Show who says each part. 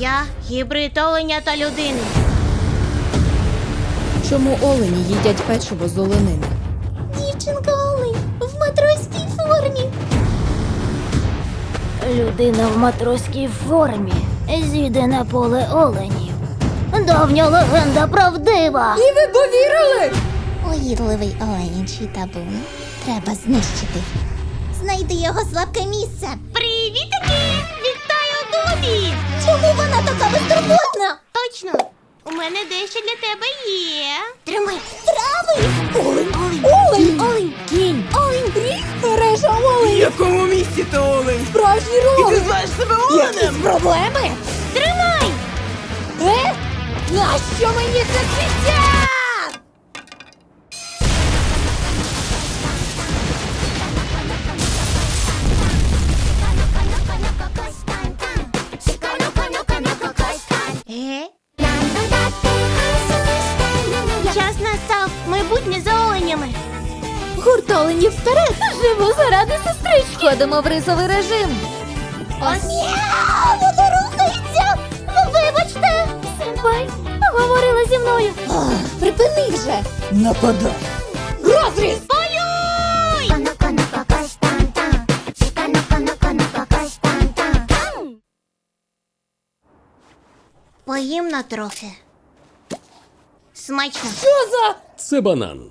Speaker 1: Я гібрид оленя та людини.
Speaker 2: Чому олені їдять печиво з оленини?
Speaker 1: Дівчинка олень в матроській формі.
Speaker 3: Людина в матроській формі зійде на поле оленів. Давня легенда правдива.
Speaker 2: І ви повірили?
Speaker 1: Огідливий оленячий табун. Треба знищити. Знайди його слабке місце. Привітики! Мене дещо для тебе є. Тримай! Трави! Олень! Олень! Олень! Олень!
Speaker 3: Кінь.
Speaker 1: Олень! Гріх!
Speaker 2: Мережа
Speaker 4: В
Speaker 2: олень!
Speaker 4: якому місці ти олень?
Speaker 2: Справжній
Speaker 4: І ти
Speaker 2: ролик!
Speaker 4: знаєш себе оленем?
Speaker 2: проблеми?
Speaker 1: Тримай!
Speaker 2: Е? Нащо мені це свіття?
Speaker 1: Майбутнє за оленями.
Speaker 2: Гурт вперед! Живу заради сестрички! Ходимо в рисовий режим.
Speaker 1: Ось воно рухається! Вибачте!
Speaker 3: Сенпай говорила зі мною.
Speaker 2: Припини вже! Нападай! Розріз!
Speaker 1: Поїм на трохи. Смачно.
Speaker 2: Що за...
Speaker 5: Це банан.